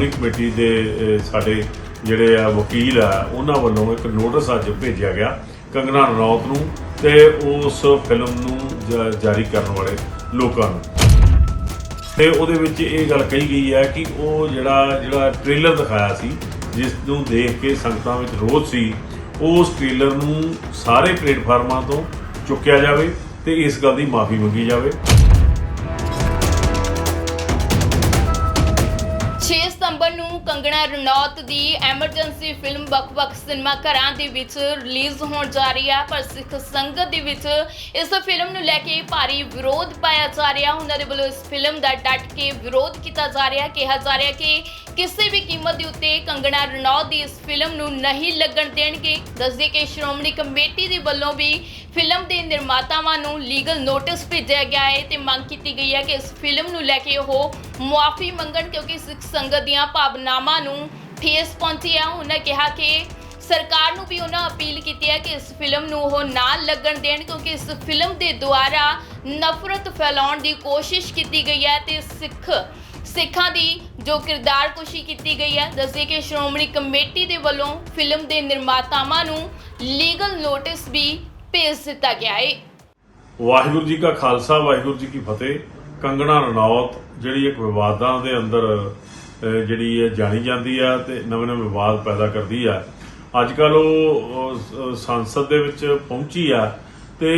Shiromani committee ਦੇ ਸਾਡੇ ਜਿਹੜੇ ਆ ਵਕੀਲ ਆ, ਉਹਨਾਂ ਵੱਲੋਂ ਇੱਕ ਨੋਟਿਸ ਅੱਜ ਭੇਜਿਆ ਗਿਆ ਕੰਗਨਾ ਰਣੌਤ ਨੂੰ ਤੇ ਉਸ ਫਿਲਮ ਨੂੰ ਜਾਰੀ ਕਰਨ ਵਾਲੇ ਲੋਕਾਂ ਨੂੰ। ਤੇ ਉਹਦੇ ਵਿੱਚ ਇਹ ਗੱਲ ਕਹੀ ਗਈ ਹੈ ਕਿ ਉਹ ਜਿਹੜਾ ਜਿਹੜਾ ਟ੍ਰੇਲਰ ਦਿਖਾਇਆ ਸੀ, ਜਿਸ ਨੂੰ ਦੇਖ ਕੇ ਸੰਗਤਾਂ ਵਿੱਚ ਰੋਸ ਸੀ, ਉਸ ਟ੍ਰੇਲਰ ਨੂੰ ਸਾਰੇ ਪਲੇਟਫਾਰਮਾਂ ਤੋਂ ਚੁੱਕਿਆ ਜਾਵੇ ਤੇ ਇਸ ਗੱਲ ਦੀ ਮਾਫੀ ਮੰਗੀ ਜਾਵੇ। ਨੂੰ ਕੰਗਣਾ ਰਣੌਤ ਦੀ ਐਮਰਜੈਂਸੀ ਫਿਲਮ ਵੱਖ-ਵੱਖ ਸਿਨੇਮਾ ਘਰਾਂ ਦੇ ਵਿੱਚ ਰਿਲੀਜ਼ ਹੋਣ ਜਾ ਰਹੀ ਹੈ ਪਰ ਸਿੱਖ ਸੰਗਤ ਦੇ ਵਿੱਚ ਇਸ ਫਿਲਮ ਨੂੰ ਲੈ ਕੇ ਭਾਰੀ ਵਿਰੋਧ ਪਾਇਆ ਜਾ ਰਿਹਾ। ਉਹਨਾਂ ਦੇ ਵੱਲੋਂ ਇਸ ਫਿਲਮ ਦਾ ਡਟ ਕੇ ਵਿਰੋਧ ਕੀਤਾ ਜਾ ਰਿਹਾ। ਕਿਹਾ ਜਾ ਰਿਹਾ ਕਿ ਕਿਸੇ ਵੀ ਕੀਮਤ ਦੇ ਉੱਤੇ ਕੰਗਣਾ ਰਣੌਤ ਦੀ ਇਸ ਫਿਲਮ ਨੂੰ ਨਹੀਂ ਲੱਗਣ ਦੇਣਗੇ। ਦੱਸਦੇ ਕਿ ਸ਼੍ਰੋਮਣੀ ਕਮੇਟੀ ਦੇ ਵੱਲੋਂ ਵੀ ਫਿਲਮ ਦੇ ਨਿਰਮਾਤਾਵਾਂ ਨੂੰ ਲੀਗਲ ਨੋਟਿਸ ਭੇਜਿਆ ਗਿਆ ਹੈ ਤੇ ਮੰਗ ਕੀਤੀ ਗਈ ਹੈ ਕਿ ਇਸ ਫਿਲਮ ਨੂੰ ਲੈ ਕੇ ਉਹ ਮੁਆਫੀ ਮੰਗਣ ਕਿਉਂਕਿ ਸਿੱਖ ਸੰਗਤ ਦੀਆਂ ਭਾਵਨਾਵਾਂ ਨੂੰ ਠੇਸ ਪਹੁੰਚੀ ਹੈ। ਉਹਨਾਂ ਕਿਹਾ ਕਿ ਸਰਕਾਰ ਨੂੰ ਵੀ ਉਹਨਾਂ ਅਪੀਲ ਕੀਤੀ ਹੈ ਕਿ ਇਸ ਫਿਲਮ ਨੂੰ ਉਹ ਨਾ ਲੱਗਣ ਦੇਣ ਕਿਉਂਕਿ ਇਸ ਫਿਲਮ ਦੇ ਦੁਆਰਾ ਨਫ਼ਰਤ ਫੈਲਾਉਣ ਦੀ ਕੋਸ਼ਿਸ਼ ਕੀਤੀ ਗਈ ਹੈ ਤੇ ਸਿੱਖ ਸਿੱਖਾਂ ਦੀ ਜੋ ਕਿਰਦਾਰ ਕੁਸ਼ੀ ਕੀਤੀ ਗਈ ਹੈ, ਦੱਸਦੇ ਕਿ ਸ਼੍ਰੋਮਣੀ ਕਮੇਟੀ ਦੇ ਵੱਲੋਂ ਫਿਲਮ ਦੇ ਨਿਰਮਾਤਾਵਾਂ ਨੂੰ ਲੀਗਲ ਨੋਟਿਸ ਵੀ ਭੇਜ ਦਿੱਤਾ ਗਿਆ ਹੈ ਵਾਹਿਗੁਰੂ ਜੀ ਕਾ ਖਾਲਸਾ, ਵਾਹਿਗੁਰੂ ਜੀ ਕੀ ਫਤਿਹ। ਕੰਗਣਾ ਰਣੌਤ, ਜਿਹੜੀ ਇੱਕ ਵਿਵਾਦਾਂ ਦੇ ਅੰਦਰ ਜਿਹੜੀ ਹੈ ਜਾਣੀ ਜਾਂਦੀ ਆ ਤੇ ਨਵੇਂ ਨਵੇਂ ਵਿਵਾਦ ਪੈਦਾ ਕਰਦੀ ਆ। ਅੱਜ ਕੱਲ ਉਹ ਸੰਸਦ ਦੇ ਵਿੱਚ ਪਹੁੰਚੀ ਆ ਤੇ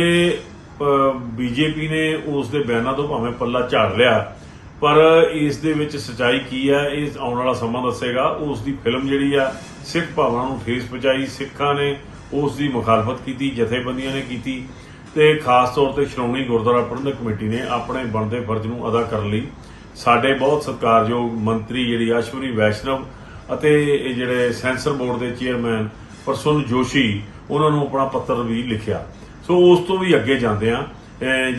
ਬੀਜੇਪੀ ਨੇ ਉਸ ਦੇ ਬਿਆਨਾਂ ਤੋਂ ਭਾਵੇਂ ਪੱਲਾ ਝਾੜ ਲਿਆ। ਪਰ ਇਸ ਦੇ ਵਿੱਚ ਸਚਾਈ ਕੀ ਹੈ ਇਹ ਆਉਣ ਵਾਲਾ ਸਮਾਂ ਦੱਸੇਗਾ। ਉਸ ਦੀ ਫਿਲਮ ਜਿਹੜੀ ਆ, ਸਿੱਖ ਭਾਵਨਾ ਨੂੰ ਠੇਸ ਪਹੁੰਚਾਈ, ਸਿੱਖਾਂ ਨੇ ਉਸ ਦੀ ਮੁਖਾਲਫਤ ਕੀਤੀ, ਜਥੇਬੰਦੀਆਂ ਨੇ ਕੀਤੀ ਤੇ ਖਾਸ ਤੌਰ ਤੇ ਸ਼੍ਰੋਮਣੀ ਗੁਰਦੁਆਰਾ ਪ੍ਰਬੰਧਕ ਕਮੇਟੀ ਨੇ ਆਪਣੇ ਬਣਦੇ ਫਰਜ਼ ਨੂੰ ਅਦਾ ਕਰਨ ਲਈ ਸਾਡੇ ਬਹੁਤ ਸਤਿਕਾਰਯੋਗ ਮੰਤਰੀ ਜਿਹੜੀ ਅਸ਼ਵਨੀ ਵੈਸ਼ਨਵ ਅਤੇ ਇਹ ਜਿਹੜੇ ਸੈਂਸਰ ਬੋਰਡ ਦੇ ਚੇਅਰਮੈਨ ਪ੍ਰਸੁਨ ਜੋਸ਼ੀ, ਉਹਨਾਂ ਨੂੰ ਆਪਣਾ ਪੱਤਰ ਵੀ ਲਿਖਿਆ। ਸੋ ਉਸ ਤੋਂ ਵੀ ਅੱਗੇ ਜਾਂਦੇ ਆ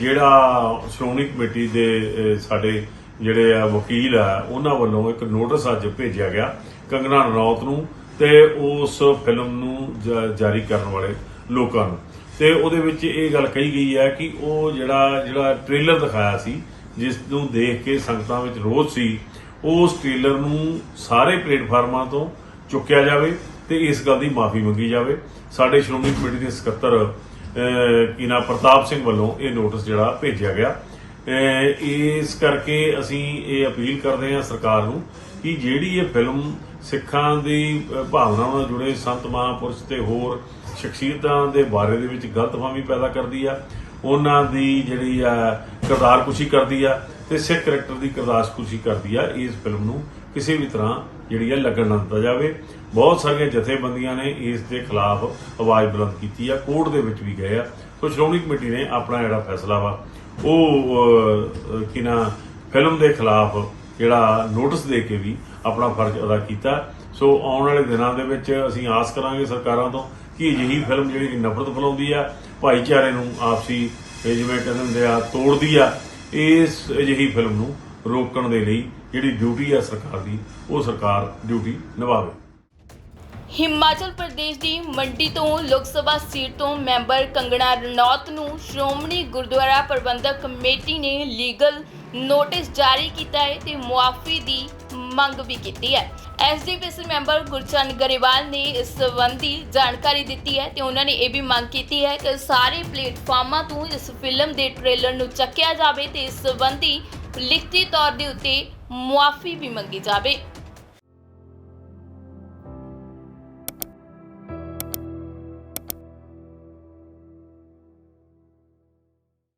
ਜਿਹੜਾ ਸ਼੍ਰੋਮਣੀ ਕਮੇਟੀ ਦੇ ਸਾਡੇ ਜਿਹੜੇ ਆ ਵਕੀਲ ਆ, ਉਹਨਾਂ ਵੱਲੋਂ ਇੱਕ ਨੋਟਿਸ ਅੱਜ ਭੇਜਿਆ ਗਿਆ ਕੰਗਨਾ ਰਣੌਤ ਨੂੰ। ਤੇ ਉਸ ਫਿਲਮ ਨੂੰ ਜ- ਜਾਰੀ ਕਰਨ ਵਾਲੇ ਲੋਕਾਂ ਨੂੰ। ਤੇ ਉਹਦੇ ਵਿੱਚ ਇਹ ਗੱਲ ਕਹੀ ਗਈ ਹੈ ਕਿ ਉਹ ਜਿਹੜਾ ਜਿਹੜਾ ਟ੍ਰੇਲਰ ਦਿਖਾਇਆ ਸੀ ਜਿਸ ਨੂੰ ਦੇਖ ਕੇ ਸੰਗਤਾਂ ਵਿੱਚ ਰੋਸ ਸੀ ਉਸ ਟ੍ਰੇਲਰ ਨੂੰ ਸਾਰੇ ਪਲੇਟਫਾਰਮਾਂ ਤੋਂ ਚੁੱਕਿਆ ਜਾਵੇ ਤੇ ਇਸ ਗੱਲ ਦੀ ਮਾਫੀ ਮੰਗੀ ਜਾਵੇ। ਸਾਡੇ ਸ਼੍ਰੋਮਣੀ ਕਮੇਟੀ ਦੇ ਸਕੱਤਰ ਅਹ, ਪ੍ਰਤਾਪ ਸਿੰਘ ਵੱਲੋਂ ਇਹ ਨੋਟਿਸ ਜਿਹੜਾ ਭੇਜਿਆ ਗਿਆ। ਇਸ ਕਰਕੇ ਅਸੀਂ ਇਹ ਅਪੀਲ ਕਰਦੇ ਹਾਂ ਸਰਕਾਰ ਨੂੰ ਕਿ ਜਿਹੜੀ ਇਹ ਫਿਲਮ ਸਿੱਖਾਂ ਦੀ ਭਾਵਨਾ ਨਾਲ ਜੁੜੇ ਸੰਤ ਮਹਾਂਪੁਰਸ਼ ਤੇ ਹੋਰ ਸ਼ਖਸੀਅਤਾਂ ਦੇ ਬਾਰੇ ਦੇ ਵਿੱਚ ਗਲਤਫਹਿਮੀ ਪੈਦਾ ਕਰਦੀ ਆ, ਉਹਨਾਂ ਦੀ ਜਿਹੜੀ ਆ ਕਿਰਦਾਰਕੁਸ਼ੀ ਕਰਦੀ ਆ ਤੇ ਸਿੱਖ ਕਰੈਕਟਰ ਦੀ ਕਿਰਦਾਰਕੁਸ਼ੀ ਕਰਦੀ ਆ, ਇਸ ਫਿਲਮ ਨੂੰ ਕਿਸੇ ਵੀ ਤਰ੍ਹਾਂ ਜਿਹੜੀ ਆ ਲੱਗਣ ਨਾ ਦਿੱਤਾ ਜਾਵੇ। ਬਹੁਤ ਸਾਰੀਆਂ ਜਥੇਬੰਦੀਆਂ ਨੇ ਇਸ ਦੇ ਖਿਲਾਫ ਆਵਾਜ਼ ਬੁਲੰਦ ਕੀਤੀ ਆ, ਕੋਰਟ ਦੇ ਵਿੱਚ ਵੀ ਗਏ ਆ। ਸੋ ਸ਼੍ਰੋਮਣੀ ਕਮੇਟੀ ਨੇ ਆਪਣਾ ਜਿਹੜਾ ਫੈਸਲਾ ਵਾ ਉਹ ਅਹ, ਕੀ ਨਾ ਫਿਲਮ ਦੇ ਖਿਲਾਫ ਜਿਹੜਾ ਨੋਟਿਸ ਦੇ ਕੇ ਵੀ ਆਪਣਾ ਫਰਜ਼ ਅਦਾ ਕੀਤਾ। ਸੋ ਆਉਣ ਵਾਲੇ ਦਿਨਾਂ ਦੇ ਵਿੱਚ ਅਸੀਂ ਆਸ ਕਰਾਂਗੇ ਸਰਕਾਰਾਂ ਤੋਂ ਕਿ ਅਜਿਹੀ ਫਿਲਮ ਜਿਹੜੀ ਨਫ਼ਰਤ ਫੈਲਾਉਂਦੀ ਆ ਭਾਈਚਾਰੇ ਨੂੰ ਆਪਸੀ ਜਿਵੇਂ ਕਹਿੰਦੇ ਹੁੰਦੇ ਆ ਤੋੜਦੀ ਆ ਇਸ ਅਜਿਹੀ ਫਿਲਮ ਨੂੰ ਰੋਕਣ ਦੇ ਲਈ ਜਿਹੜੀ ਡਿਊਟੀ ਆ ਸਰਕਾਰ ਦੀ ਉਹ ਸਰਕਾਰ ਡਿਊਟੀ ਨਿਭਾਵੇ। ਹਿਮਾਚਲ ਪ੍ਰਦੇਸ਼ ਦੀ ਮੰਡੀ ਤੋਂ ਲੋਕ ਸਭਾ ਸੀਟ ਤੋਂ ਮੈਂਬਰ ਕੰਗਣਾ ਰਣੌਤ ਨੂੰ ਸ਼੍ਰੋਮਣੀ ਗੁਰਦੁਆਰਾ ਪ੍ਰਬੰਧਕ ਕਮੇਟੀ ਨੇ ਲੀਗਲ ਨੋਟਿਸ ਜਾਰੀ ਕੀਤਾ ਹੈ ਤੇ ਮੁਆਫੀ ਦੀ ਮੰਗ ਵੀ ਕੀਤੀ ਹੈ। ਐਸਡੀਪੀਸੀ ਮੈਂਬਰ ਗੁਰਚੰਦ ਗਰੇਵਾਲ ਨੇ ਇਸ ਸੰਬੰਧੀ ਜਾਣਕਾਰੀ ਦਿੱਤੀ ਹੈ ਤੇ ਉਹਨਾਂ ਨੇ ਇਹ ਵੀ ਮੰਗ ਕੀਤੀ ਹੈ ਕਿ ਸਾਰੇ ਪਲੇਟਫਾਰਮਾਂ ਤੋਂ ਇਸ ਫਿਲਮ ਦੇ ਟ੍ਰੇਲਰ ਨੂੰ ਚੱਕਿਆ ਜਾਵੇ ਤੇ ਇਸ ਸੰਬੰਧੀ ਲਿਖਤੀ ਤੌਰ ਦੇ ਉੱਤੇ ਮੁਆਫੀ ਵੀ ਮੰਗੀ ਜਾਵੇ।